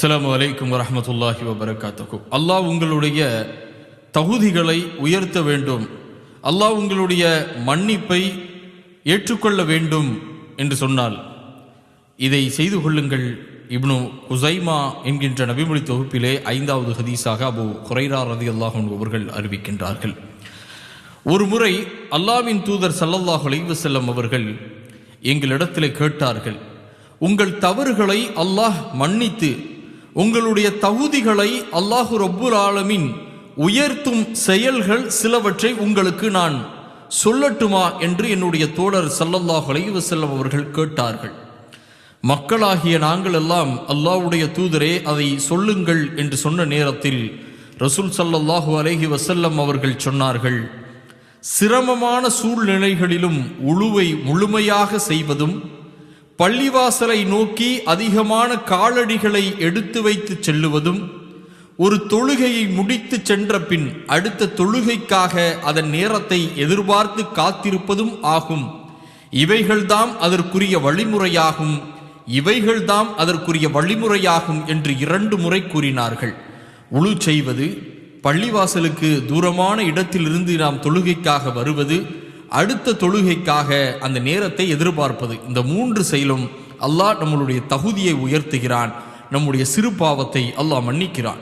அஸ்லாம் வலைக்கும் வரமத்துல்லாஹி வபரகாத்துக்கும் அல்லாஹ் உங்களுடைய தகுதிகளை உயர்த்த வேண்டும். அல்லாஹ் உங்களுடைய மன்னிப்பை ஏற்றுக்கொள்ள வேண்டும் என்று சொன்னால் இதை செய்து கொள்ளுங்கள். இப்னு உசைமா என்கின்ற நபிமொழி தொகுப்பிலே ஐந்தாவது ஹதீஸாக அபு குறைரா ரதி அல்லாஹன் அவர்கள் அறிவிக்கின்றார்கள். ஒரு முறை அல்லாவின் தூதர் ஸல்லல்லாஹு அலைஹி அவர்கள் எங்களிடத்திலே கேட்டார்கள் உங்கள் தவறுகளை அல்லாஹ் மன்னித்து உங்களுடைய தகுதிகளை அல்லாஹு ரப்புல் ஆலமின் உயர்த்தும் செயல்கள் சிலவற்றை உங்களுக்கு நான் சொல்லட்டுமா என்று என்னுடைய தோழர் ஸல்லல்லாஹு அலைஹி அவர்கள் கேட்டார்கள். மக்களாகிய நாங்கள் எல்லாம் அல்லாவுடைய தூதரே அதை சொல்லுங்கள் என்று சொன்ன நேரத்தில் ரசூல் சல்லல்லாஹு அலஹி வசல்லம் அவர்கள் சொன்னார்கள் சிரமமான சூழ்நிலைகளிலும் உழுவை முழுமையாக செய்வதும் பள்ளிவாசலை நோக்கி அதிகமான காலடிகளை எடுத்து வைத்து செல்லுவதும் ஒரு தொழுகையை முடித்து சென்ற பின் அடுத்த தொழுகைக்காக அதன் நேரத்தை எதிர்பார்த்து காத்திருப்பதும் ஆகும். இவைகள்தாம் அதற்குரிய வழிமுறையாகும். இவைகள்தாம் அதற்குரிய வழிமுறையாகும் என்று இரண்டு முறை கூறினார்கள். உழு செய்வது பள்ளிவாசலுக்கு தூரமான இடத்திலிருந்து நாம் தொழுகைக்காக வருவது அடுத்த தொழுகைக்காக அந்த நேரத்தை எதிர்பார்ப்பது. இந்த மூன்று செயலும் அல்லாஹ் நம்மளுடைய தகுதியை உயர்த்துகிறான். நம்முடைய சிறு பாவத்தை அல்லாஹ் மன்னிக்கிறான்.